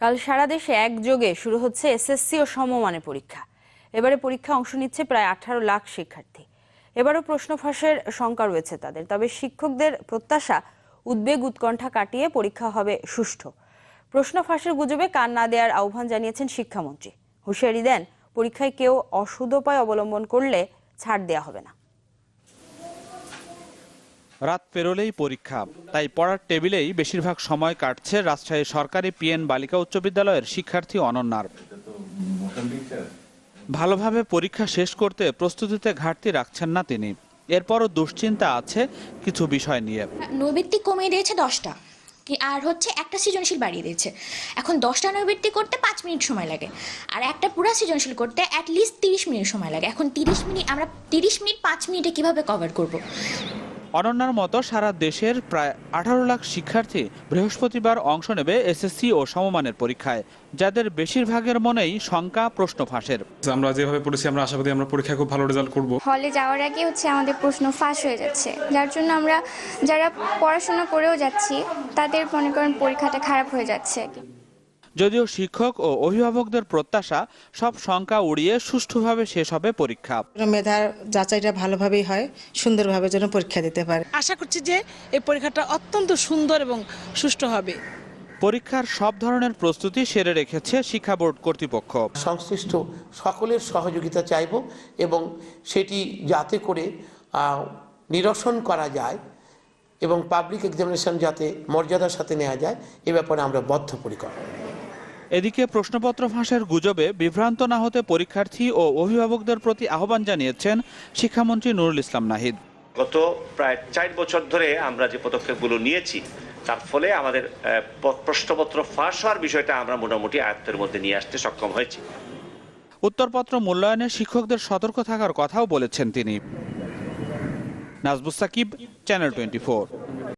কাল সারা দেশে একযোগে শুরু হচ্ছে এসএসসি ও সমমানের পরীক্ষা। এবারে পরীক্ষা অংশ নিচ্ছে প্রায় আঠারো লাখ শিক্ষার্থী। এবারও প্রশ্ন ফাঁসের শঙ্কা রয়েছে তাদের, তবে শিক্ষকদের প্রত্যাশা উদ্বেগ উৎকণ্ঠা কাটিয়ে পরীক্ষা হবে সুষ্ঠু। প্রশ্ন ফাঁসের গুজবে কান না দেওয়ার আহ্বান জানিয়েছেন শিক্ষামন্ত্রী। হুঁশিয়ারি দেন, পরীক্ষায় কেউ অসুদোপায় অবলম্বন করলে ছাড় দেওয়া হবে না। রাত পেরোলেই পরীক্ষা। তাই পড়ার টেবিলেই বেশিরভাগ সময় কাটছে রাজশাহী সরকারি পিএন বালিকা উচ্চ বিদ্যালয়ের শিক্ষার্থী অনন্যার ভালোভাবে পরীক্ষা শেষ করতে প্রস্তুতিতে ঘাটতি রাখছেন না তিনি। এরপরও দুশ্চিন্তা আছে কিছু বিষয় নিয়ে। নৈবিত্তিক কমিয়ে দিয়েছে দশটা। আর হচ্ছে একটা সৃজনশীল বাড়িয়ে দিয়েছে। এখন দশটা নৈবিত্তিক করতে পাঁচ মিনিট সময় লাগে। আর একটা পুরা সৃজনশীল করতে অ্যাটলিস্ট তিরিশ মিনিট সময় লাগে। এখন তিরিশ মিনিট, আমরা তিরিশ মিনিট, পাঁচ মিনিটে কীভাবে কভার করব? অনন্যার মতো সারা দেশের প্রায় আঠারো লাখ শিক্ষার্থী বৃহস্পতিবার অংশ নেবে এসএসসি ও সমমানের পরীক্ষায় যাদের বেশিরভাগের মনেই শঙ্কা প্রশ্ন ফাঁসের। আমরা যেভাবে পড়েছি আমরা আশা করি আমরা পরীক্ষা খুব ভালো রেজাল্ট করব। হলে যাওয়ার আগে হচ্ছে আমাদের প্রশ্ন ফাঁস হয়ে যাচ্ছে। যার জন্য আমরা যারা পড়াশোনা করেও যাচ্ছি তাদের মনে করেন পরীক্ষাটা খারাপ হয়ে যাচ্ছে। যদিও শিক্ষক ও অভিভাবকদের প্রত্যাশা সব শঙ্কা উড়িয়ে সুষ্ঠুভাবে শেষ হবে পরীক্ষা। মেধার যাচাইটা ভালোভাবেই হয় সুন্দরভাবে যেন পরীক্ষা দিতে পারে। আশা করছি যে এই পরীক্ষাটা অত্যন্ত সুন্দর এবং সুষ্ঠু হবে। পরীক্ষার সব ধরনের প্রস্তুতি সেরে রেখেছে শিক্ষা বোর্ড কর্তৃপক্ষ। সংশ্লিষ্ট সকলের সহযোগিতা চাইব এবং সেটি যাতে করে নিরসন করা যায় এবং পাবলিক এক্সামিনেশন যাতে মর্যাদার সাথে নেওয়া যায় এ ব্যাপারে আমরা বদ্ধপরিকর। এদিকে প্রশ্নপত্র ফাঁসের গুজবে বিভ্রান্ত না হতে পরীক্ষার্থী ও অভিভাবকদের প্রতি আহ্বান জানিয়েছেন শিক্ষামন্ত্রী নুরুল ইসলাম নাহিদ। গত প্রায় চার বছর ধরে আমরা যে পদক্ষেপগুলো নিয়েছি তার ফলে আমাদের প্রশ্নপত্র ফাঁস হওয়ার বিষয়টা আমরা মোটামুটি আয়ত্তের মধ্যে নিয়ে আসতে সক্ষম হয়েছি। উত্তরপত্র মূল্যায়নে শিক্ষকদের সতর্ক থাকার কথাও বলেছেন তিনি। নাজবুস সাকিব চ্যানেল টোয়েন্টি